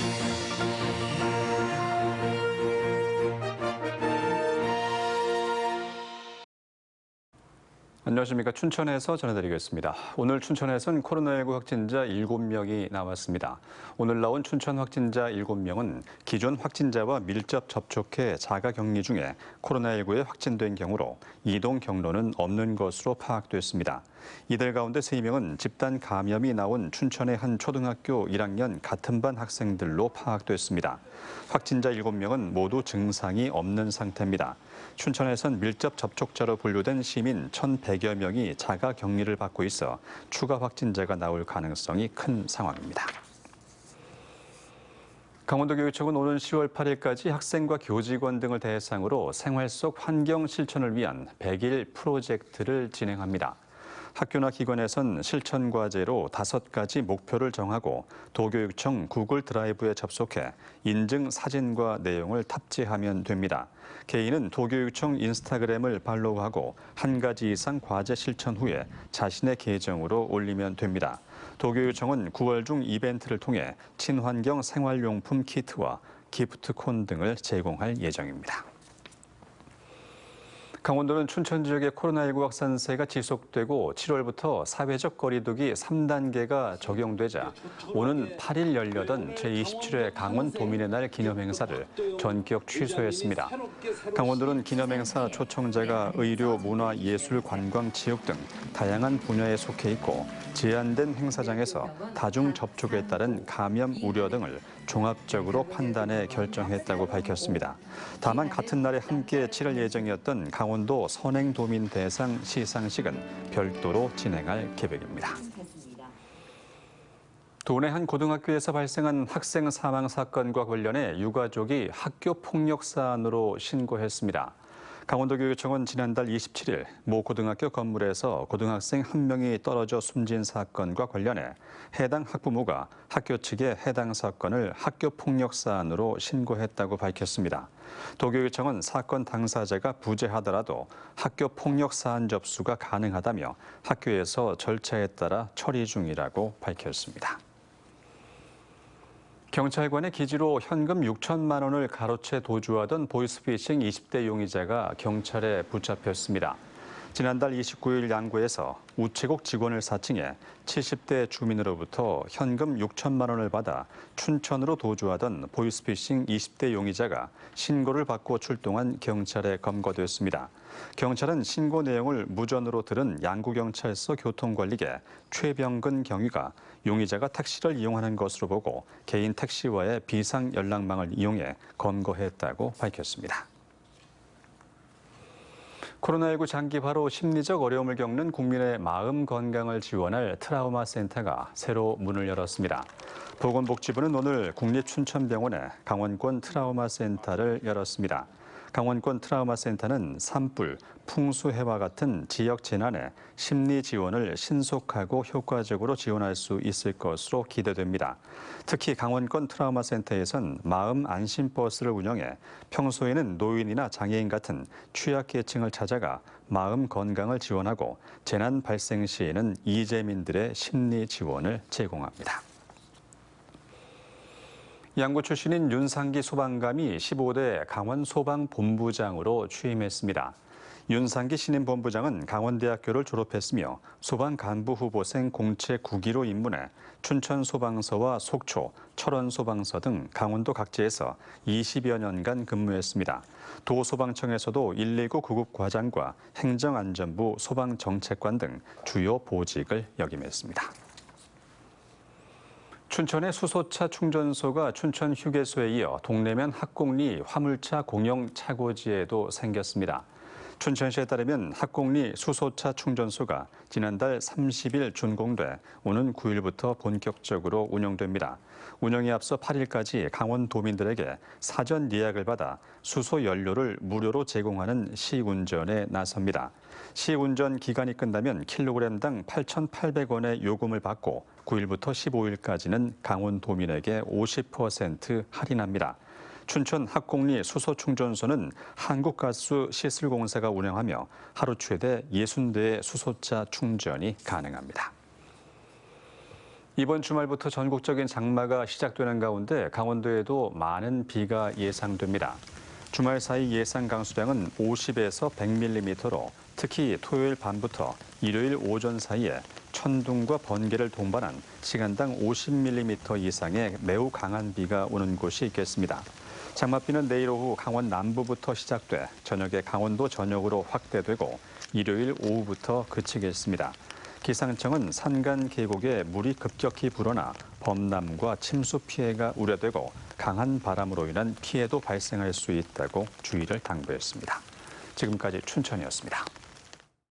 Yeah. 안녕하십니까. 춘천에서 전해드리겠습니다. 오늘 춘천에선 코로나19 확진자 7명이 나왔습니다. 오늘 나온 춘천 확진자 7명은 기존 확진자와 밀접 접촉해 자가 격리 중에 코로나19에 확진된 경우로 이동 경로는 없는 것으로 파악됐습니다. 이들 가운데 3명은 집단 감염이 나온 춘천의 한 초등학교 1학년 같은 반 학생들로 파악됐습니다. 확진자 7명은 모두 증상이 없는 상태입니다. 춘천에선 밀접 접촉자로 분류된 시민 1,100여 명이 자가 격리를 받고 있어 추가 확진자가 나올 가능성이 큰 상황입니다. 강원도교육청은 오는 10월 8일까지 학생과 교직원 등을 대상으로 생활 속 환경 실천을 위한 100일 프로젝트를 진행합니다. 학교나 기관에선 실천 과제로 다섯 가지 목표를 정하고 도교육청 구글 드라이브에 접속해 인증 사진과 내용을 탑재하면 됩니다. 개인은 도교육청 인스타그램을 팔로우하고 한 가지 이상 과제 실천 후에 자신의 계정으로 올리면 됩니다. 도교육청은 9월 중 이벤트를 통해 친환경 생활용품 키트와 기프트콘 등을 제공할 예정입니다. 강원도는 춘천 지역의 코로나19 확산세가 지속되고 7월부터 사회적 거리두기 3단계가 적용되자 오는 8일 열려던 제27회 강원 도민의 날 기념행사를 전격 취소했습니다. 강원도는 기념행사 초청자가 의료, 문화, 예술, 관광, 지역 등 다양한 분야에 속해 있고 제한된 행사장에서 다중 접촉에 따른 감염 우려 등을 종합적으로 판단해 결정했다고 밝혔습니다. 다만 같은 날에 함께 치를 예정이었던 강원도 선행도민 대상 시상식은 별도로 진행할 계획입니다. 도내 한 고등학교에서 발생한 학생 사망 사건과 관련해 유가족이 학교 폭력 사안으로 신고했습니다. 강원도교육청은 지난달 27일 모 고등학교 건물에서 고등학생 한 명이 떨어져 숨진 사건과 관련해 해당 학부모가 학교 측에 해당 사건을 학교 폭력 사안으로 신고했다고 밝혔습니다. 도교육청은 사건 당사자가 부재하더라도 학교 폭력 사안 접수가 가능하다며 학교에서 절차에 따라 처리 중이라고 밝혔습니다. 경찰관의 기지로 현금 6천만 원을 가로채 도주하던 보이스피싱 20대 용의자가 경찰에 붙잡혔습니다. 지난달 29일 양구에서 우체국 직원을 사칭해 70대 주민으로부터 현금 6천만 원을 받아 춘천으로 도주하던 보이스피싱 20대 용의자가 신고를 받고 출동한 경찰에 검거됐습니다. 경찰은 신고 내용을 무전으로 들은 양구경찰서 교통관리계 최병근 경위가 용의자가 택시를 이용하는 것으로 보고 개인 택시와의 비상 연락망을 이용해 검거했다고 밝혔습니다. 코로나19 장기 바로 심리적 어려움을 겪는 국민의 마음 건강을 지원할 트라우마 센터가 새로 문을 열었습니다. 보건복지부는 오늘 국립춘천병원에 강원권 트라우마 센터를 열었습니다. 강원권 트라우마 센터는 산불, 풍수해와 같은 지역 재난에 심리 지원을 신속하고 효과적으로 지원할 수 있을 것으로 기대됩니다. 특히 강원권 트라우마 센터에선 마음 안심 버스를 운영해 평소에는 노인이나 장애인 같은 취약계층을 찾아가 마음 건강을 지원하고 재난 발생 시에는 이재민들의 심리 지원을 제공합니다. 양구 출신인 윤상기 소방감이 15대 강원 소방본부장으로 취임했습니다. 윤상기 신임 본부장은 강원대학교를 졸업했으며 소방 간부 후보생 공채 9기로 입문해 춘천 소방서와 속초, 철원 소방서 등 강원도 각지에서 20여 년간 근무했습니다. 도소방청에서도 119 구급 과장과 행정안전부 소방정책관 등 주요 보직을 역임했습니다. 춘천의 수소차 충전소가 춘천 휴게소에 이어 동래면 학곡리 화물차 공영 차고지에도 생겼습니다. 춘천시에 따르면 학곡리 수소차 충전소가 지난달 30일 준공돼 오는 9일부터 본격적으로 운영됩니다. 운영에 앞서 8일까지 강원 도민들에게 사전 예약을 받아 수소 연료를 무료로 제공하는 시운전에 나섭니다. 시운전 기간이 끝나면 킬로그램당 8,800원의 요금을 받고 9일부터 15일까지는 강원 도민에게 50% 할인합니다. 춘천 학곡리 수소충전소는 한국가스 시슬공사가 운영하며 하루 최대 60대의 수소차 충전이 가능합니다. 이번 주말부터 전국적인 장마가 시작되는 가운데 강원도에도 많은 비가 예상됩니다. 주말 사이 예상 강수량은 50에서 100mm로 특히 토요일 밤부터 일요일 오전 사이에 천둥과 번개를 동반한 시간당 50mm 이상의 매우 강한 비가 오는 곳이 있겠습니다. 장맛비는 내일 오후 강원 남부부터 시작돼 저녁에 강원도 전역으로 확대되고 일요일 오후부터 그치겠습니다. 기상청은 산간 계곡에 물이 급격히 불어나 범람과 침수 피해가 우려되고 강한 바람으로 인한 피해도 발생할 수 있다고 주의를 당부했습니다. 지금까지 춘천이었습니다.